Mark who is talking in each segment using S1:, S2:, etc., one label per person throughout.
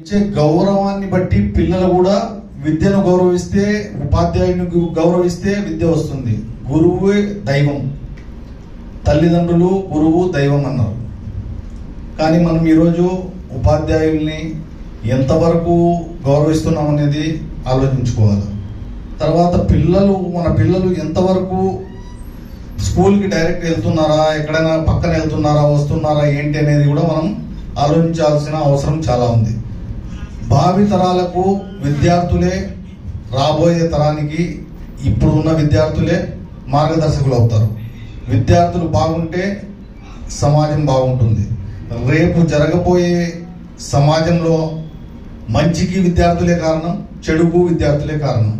S1: ఇచ్చే గౌరవాన్ని బట్టి పిల్లలు కూడా విద్యను గౌరవిస్తే ఉపాధ్యాయుని గౌరవిస్తే విద్య వస్తుంది. గురువే దైవం. తల్లిదండ్రులు గురువు దైవం అన్నారు. కానీ మనం ఈరోజు ఉపాధ్యాయుల్ని ఎంతవరకు గౌరవిస్తున్నాం అనేది ఆలోచించుకోవాలి. తర్వాత పిల్లలు మన పిల్లలు ఎంతవరకు స్కూల్కి డైరెక్ట్ వెళ్తున్నారా ఎక్కడైనా పక్కన వెళ్తున్నారా వస్తున్నారా ఏంటి అనేది కూడా మనం ఆలోచించాల్సిన అవసరం చాలా ఉంది. భావి తరాలకు విద్యార్థులే రాబోయే తరానికి ఇప్పుడు ఉన్న విద్యార్థులే మార్గదర్శకులు అవుతారు. విద్యార్థులు బాగుంటే సమాజం బాగుంటుంది. రేపు జరగబోయే సమాజంలో మంచికి విద్యార్థులే కారణం చెడుకు విద్యార్థులే కారణం.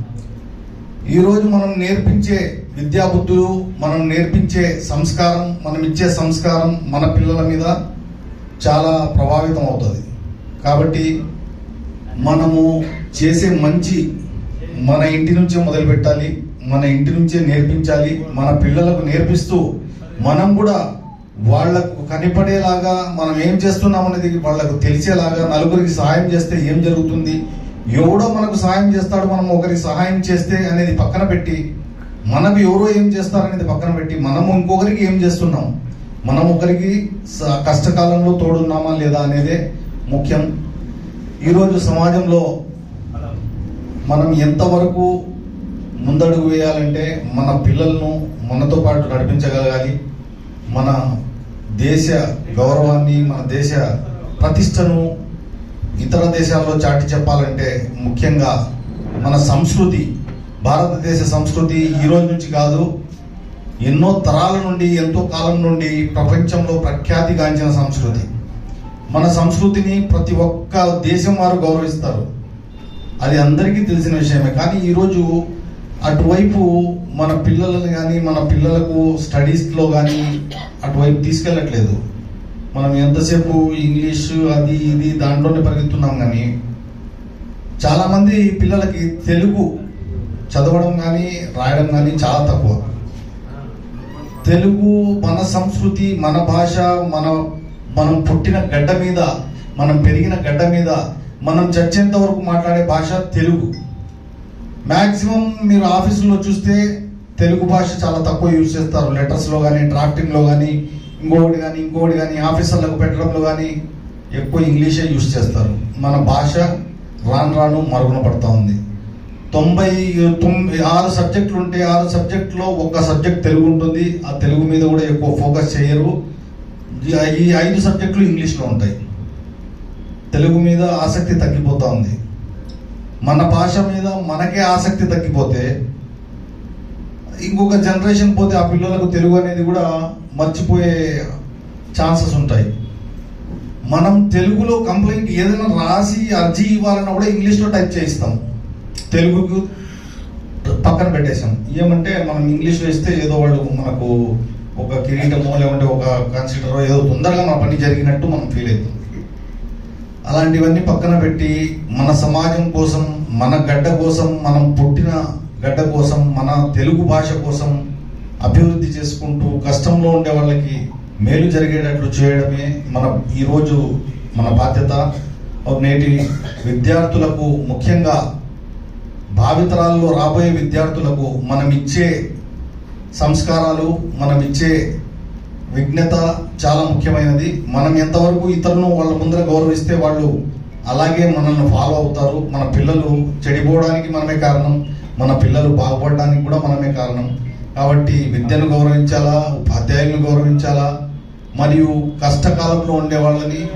S1: ఈరోజు మనం నేర్పించే విద్యాబుద్ధులు మనం నేర్పించే సంస్కారం మనం ఇచ్చే సంస్కారం మన పిల్లల మీద చాలా ప్రభావితం అవుతుంది. కాబట్టి మనము చేసే మంచి మన ఇంటి నుంచే మొదలు పెట్టాలి మన ఇంటి నుంచే నేర్పించాలి మన పిల్లలకు నేర్పిస్తూ మనం కూడా వాళ్ళకు కనిపడేలాగా మనం ఏం చేస్తున్నాం అనేది వాళ్ళకు తెలిసేలాగా నలుగురికి సహాయం చేస్తే ఏం జరుగుతుంది? ఎవడో మనకు సహాయం చేస్తాడు మనం ఒకరికి సహాయం చేస్తే అనేది పక్కన పెట్టి మనకు ఎవరో ఏం చేస్తారనేది పక్కన పెట్టి మనము ఇంకొకరికి ఏం చేస్తున్నాం? మనం ఒకరికి స- కష్టకాలంలో తోడున్నామా లేదా అనేదే ముఖ్యం. ఈరోజు సమాజంలో మనం ఎంతవరకు ముందడుగు వేయాలంటే మన పిల్లలను మనతో పాటు నడిపించగలగాలి. మన దేశ గౌరవాన్ని మన దేశ ప్రతిష్టను ఇతర దేశాల్లో చాటి చెప్పాలంటే ముఖ్యంగా మన సంస్కృతి భారతదేశ సంస్కృతి ఈ రోజు నుంచి కాదు ఎన్నో తరాల నుండి ఎంతో కాలం నుండి ప్రపంచంలో ప్రఖ్యాతిగాంచిన సంస్కృతి. మన సంస్కృతిని ప్రతి ఒక్క దేశం వారు గౌరవిస్తారు. అది అందరికీ తెలిసిన విషయమే. కానీ ఈరోజు అటువైపు మన పిల్లలను కానీ మన పిల్లలకు స్టడీస్లో కానీ అటువైపు తీసుకెళ్ళట్లేదు. మనం ఎంతసేపు ఇంగ్లీష్ అది ఇది దాంట్లోనే పరిగెత్తున్నాం కానీ చాలామంది పిల్లలకి తెలుగు చదవడం కానీ రాయడం కానీ చాలా తక్కువ. తెలుగు మన సంస్కృతి మన భాష మన మనం పుట్టిన గడ్డ మీద మనం పెరిగిన గడ్డ మీద మనం చచ్చేంత వరకు మాట్లాడే భాష తెలుగు. మ్యాక్సిమం మీరు ఆఫీసులో చూస్తే తెలుగు భాష చాలా తక్కువ యూజ్ చేస్తారు. లెటర్స్లో కానీ డ్రాఫ్టింగ్లో కానీ ఇంకొకటి కానీ ఇంకొకటి కానీ ఆఫీసర్లకు పెట్టడంలో కానీ ఎక్కువ ఇంగ్లీషే యూజ్ చేస్తారు. మన భాష రాను రాను మరుగున పడుతూ ఉంది. తొంభై తొమ్మిది ఆరు సబ్జెక్టులు ఉంటే ఆరు సబ్జెక్టులో ఒక సబ్జెక్ట్ తెలుగు ఉంటుంది. ఆ తెలుగు మీద కూడా ఎక్కువ ఫోకస్ చేయరు. ఈ- ఐదు సబ్జెక్టులు ఇంగ్లీష్లో ఉంటాయి. తెలుగు మీద ఆసక్తి తగ్గిపోతూ ఉంది. మన భాష మీద మనకే ఆసక్తి తగ్గిపోతే ఇంకొక జనరేషన్ పోతే ఆ పిల్లలకు తెలుగు అనేది కూడా మర్చిపోయే ఛాన్సెస్ ఉంటాయి. మనం తెలుగులో కంప్లైంట్ ఏదైనా రాసి అర్జీ ఇవ్వాలన్నా కూడా ఇంగ్లీష్లో టైప్ చేయిస్తాం. తెలుగుకు పక్కన పెట్టేసాం ఏమంటే మనం ఇంగ్లీష్లో ఇస్తే ఏదో వాళ్ళు మనకు ఒక కిరీటమో లేకుంటే ఒక కన్సిడరో ఏదో తొందరగా మన పని జరిగినట్టు మనం ఫీల్ అవుతుంది. అలాంటివన్నీ పక్కన పెట్టి మన సమాజం కోసం మన గడ్డ కోసం మనం పుట్టిన గడ్డ కోసం మన తెలుగు భాష కోసం అభివృద్ధి చేసుకుంటూ కష్టంలో ఉండే వాళ్ళకి మేలు జరిగేటట్లు చేయడమే మన ఈరోజు మన బాధ్యత. నేటి విద్యార్థులకు ముఖ్యంగా భావితరాల్లో రాబోయే విద్యార్థులకు మనం ఇచ్చే సంస్కారాలు మనం ఇచ్చే విఘ్నత చాలా ముఖ్యమైనది. మనం ఎంతవరకు ఇతరులను వాళ్ళ ముందర గౌరవిస్తే వాళ్ళు అలాగే మనల్ని ఫాలో అవుతారు. మన పిల్లలు చెడిపోవడానికి మనమే కారణం. మన పిల్లలు బాగుపడడానికి కూడా మనమే కారణం. కాబట్టి విద్యను గౌరవించాలా? ఉపాధ్యాయులను గౌరవించాలా? మరియు కష్టకాలంలో ఉండే వాళ్ళని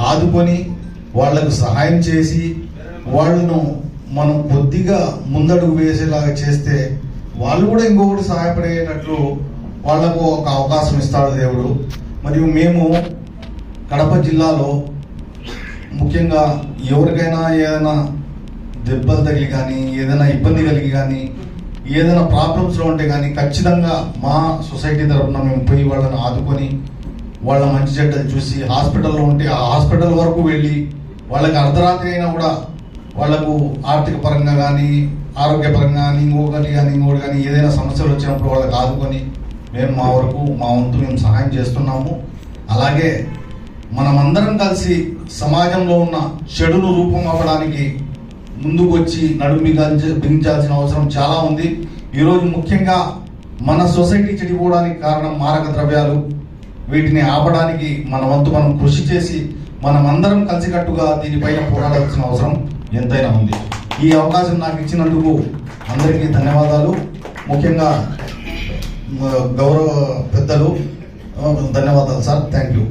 S1: ఆదుకొని వాళ్ళకు సహాయం చేసి వాళ్ళను మనం కొద్దిగా ముందడుగు వేసేలాగా చేస్తే వాళ్ళు కూడా ఇంకొకటి సహాయపడేటట్లు వాళ్ళకు ఒక అవకాశం ఇస్తాడు దేవుడు. మరియు మేము కడప జిల్లాలో ముఖ్యంగా ఎవరికైనా ఏదైనా దెబ్బలు తగిలి కానీ ఏదైనా ఇబ్బంది కలిగి కానీ ఏదైనా ప్రాబ్లమ్స్లో ఉంటే కానీ ఖచ్చితంగా మా సొసైటీ తరఫున మేము పోయి వాళ్ళని ఆదుకొని వాళ్ళ మంచి చెడ్డలు చూసి హాస్పిటల్లో ఉంటే ఆ హాస్పిటల్ వరకు వెళ్ళి వాళ్ళకి అర్ధరాత్రి అయినా కూడా వాళ్ళకు ఆర్థిక పరంగా కానీ ఆరోగ్యపరంగా కానీ ఇంకొకటి కానీ ఇంకొకటి కానీ ఏదైనా సమస్యలు వచ్చినప్పుడు వాళ్ళకి ఆదుకొని మేము మా వరకు మా వంతు మేము సహాయం చేస్తున్నాము. అలాగే మనమందరం కలిసి సమాజంలో ఉన్న చెడును రూపం అవ్వడానికి ముందుకు వచ్చి నడుము బిగించాల్సిన అవసరం చాలా ఉంది. ఈరోజు ముఖ్యంగా మన సొసైటీ చెడిపోవడానికి కారణం మారక ద్రవ్యాలు. వీటిని ఆపడానికి మన వంతు మనం కృషి చేసి మనం అందరం కలిసికట్టుగా దీనిపైన పోరాడాల్సిన అవసరం ఎంతైనా ఉంది. ఈ అవకాశం నాకు ఇచ్చినందుకు అందరికీ ధన్యవాదాలు. ముఖ్యంగా గౌరవ పెద్దలు ధన్యవాదాలు సార్. Thank you.